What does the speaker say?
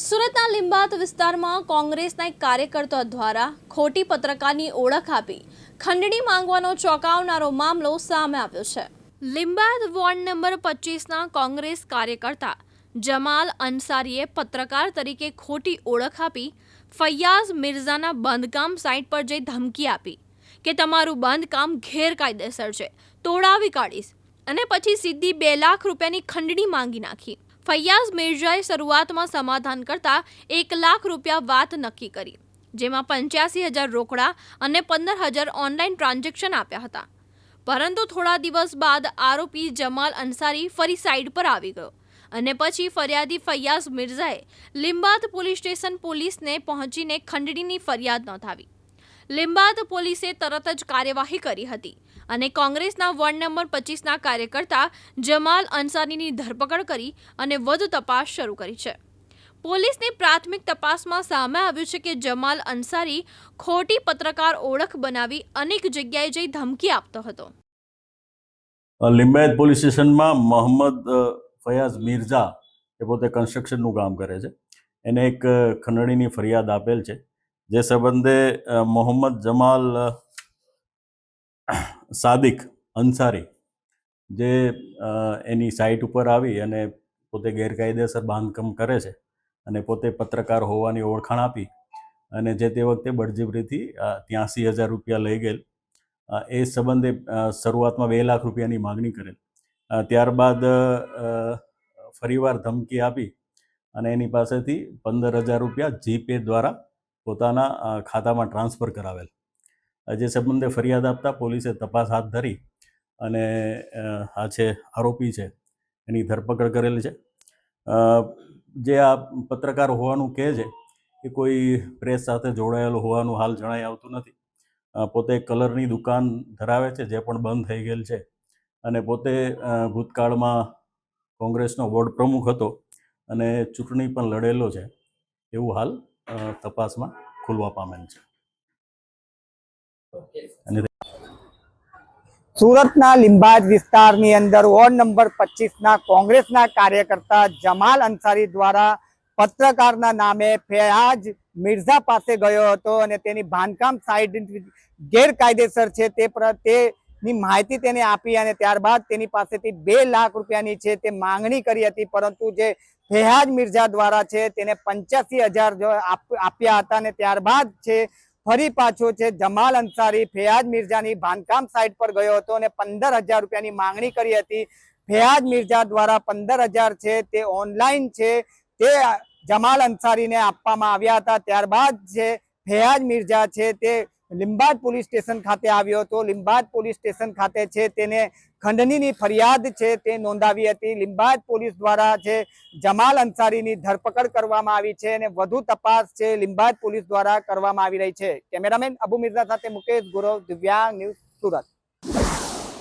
સુરતના લિંબાત વિસ્તારમાં કોંગ્રેસના એક કાર્યકર્તા દ્વારા ખોટી પત્રકારની ઓળખ આપી ખંડણી માંગવાનો ચોંકાવનારો મામલો સામે આવ્યો છે. લિંબાત વોર્ડ નંબર પચીસના કોંગ્રેસ કાર્યકર્તા જમાલ અન્સારીએ પત્રકાર તરીકે ખોટી ઓળખ આપી ફૈયાઝ મિર્ઝાના બાંધકામ સાઇટ પર જઈ ધમકી આપી કે તમારું બાંધકામ ગેરકાયદેસર છે, તોડાવી કાઢીશ અને પછી સીધી બે લાખ રૂપિયાની ખંડણી માંગી નાખી. ફૈયાઝ મિર્ઝાએ શરૂઆતમાં સમાધાન કરતા એક લાખ રૂપિયા વાત નક્કી કરી, જેમાં પંચ્યાસી હજાર રોકડા અને પંદર હજાર ઓનલાઈન ટ્રાન્ઝેક્શન આપ્યા હતા. પરંતુ થોડા દિવસ બાદ આરોપી જમાલ અંસારી ફરી સાઇડ પર આવી ગયો અને પછી ફરિયાદી ફૈયાઝ મિર્ઝાએ લિંબાત પોલીસ સ્ટેશન પોલીસને પહોંચીને ખંડણીની ફરિયાદ નોંધાવી. લિંબાત પોલીસે તરત જ કાર્યવાહી કરી હતી અને કોંગ્રેસના વોર્ડ નંબર પચીસના કાર્યકર્તા જમાલ અંસારીની ધરપકડ કરી અને વધુ તપાસ શરૂ કરી છે. પોલીસની પ્રાથમિક તપાસમાં સામે આવ્યું છે કે જમાલ અંસારી ખોટી પત્રકાર ઓળખ બનાવી અનેક જગ્યાએ જઈ ધમકી આપતો હતો. લિંબાયત પોલીસ સ્ટેશનમાં મોહમ્મદ ફયાઝ મિર્ઝા એ પોતે કન્સ્ટ્રક્શનનું કામ કરે છે. એને એક ખંડણીની ફરિયાદ આપેલ છે. જે સંબંધે મોહમ્મદ જમાલ સાદિક અંસારી જે એની સાઇટ ઉપર આવી અને પોતે ગેરકાયદેસર બાંધકામ કરે છે અને પોતે પત્રકાર હોવાની ઓળખાણ આપી અને જે તે વખતે બળજબરીથી ત્યાંસી હજાર રૂપિયા લઈ ગયેલ. એ સંબંધે શરૂઆતમાં બે લાખ રૂપિયાની માગણી કરેલ. ત્યારબાદ ફરીવાર ધમકી આપી અને એની પાસેથી પંદર હજાર રૂપિયા જીપે દ્વારા પોતાના ખાતામાં ટ્રાન્સફર કરાવેલ. જે સંબંધે ફરિયાદ આપતા પોલીસે તપાસ હાથ ધરી અને આ છે આરોપી છે, એની ધરપકડ કરેલ છે. જે આ પત્રકાર હોવાનું કહે છે, એ કોઈ પ્રેસ સાથે જોડાયેલો હોવાનું હાલ જણાઈ આવતું નથી. પોતે કલરની દુકાન ધરાવે છે, જે પણ બંધ થઈ ગયેલ છે. અને પોતે ભૂતકાળમાં કોંગ્રેસનો વોર્ડ પ્રમુખ હતો અને ચૂંટણી પણ લડેલો છે. એવું હાલ તપાસમાં ખુલવા પામેલ છે. સુરતના લિંબાયત વિસ્તારની અંદર વોર્ડ નંબર પચીસના કોંગ્રેસના કાર્યકર્તા જમાલ અંસારી દ્વારા પત્રકારના નામે ફયાજ મિર્ઝા પાસે ગયો હતો અને તેની બાંધકામ સાઇટ ગેરકાયદેસર છે તે તેની માહિતી તેને આપી અને ત્યારબાદ તેની પાસેથી બે લાખ રૂપિયાની છે તે માંગણી કરી હતી. પરંતુ જે ફેહાજ મિર્ઝા દ્વારા છે તેને પંચ્યાસી હજાર આપ્યા હતા અને ત્યારબાદ છે ફરી પાછો છે જમાલ અંસારી. ફેયાજ મિર્ઝાની બાંધકામ સાઇટ પર ગયો હતો અને પંદર હજાર રૂપિયાની માંગણી કરી હતી. ફેયાજ મિર્ઝા દ્વારા પંદર હજાર છે તે ઓનલાઈન છે. તે જમાલ અંસારીને આપવામાં આવ્યા હતા. ત્યારબાદ છે ફેયાજ મિર્ઝા છે તે લિંબાયત પોલીસ સ્ટેશન ખાતે આવ્યો હતો. લીંબાદ પોલીસ સ્ટેશન ખાતે છે તેને ખંડનીની ફરિયાદ છે તે નોંધાવી હતી. લીંબાદ પોલીસ દ્વારા છે જમાલ અંસારીની ધરપકડ કરવામાં આવી છે અને વધુ તપાસ છે લીંબાદ પોલીસ દ્વારા કરવામાં આવી રહી છે. કેમેરામેન અબુ મિર્ઝા સાથે મુકેશ ગુરવ, દિવ્યાંગ ન્યૂઝ સુરત.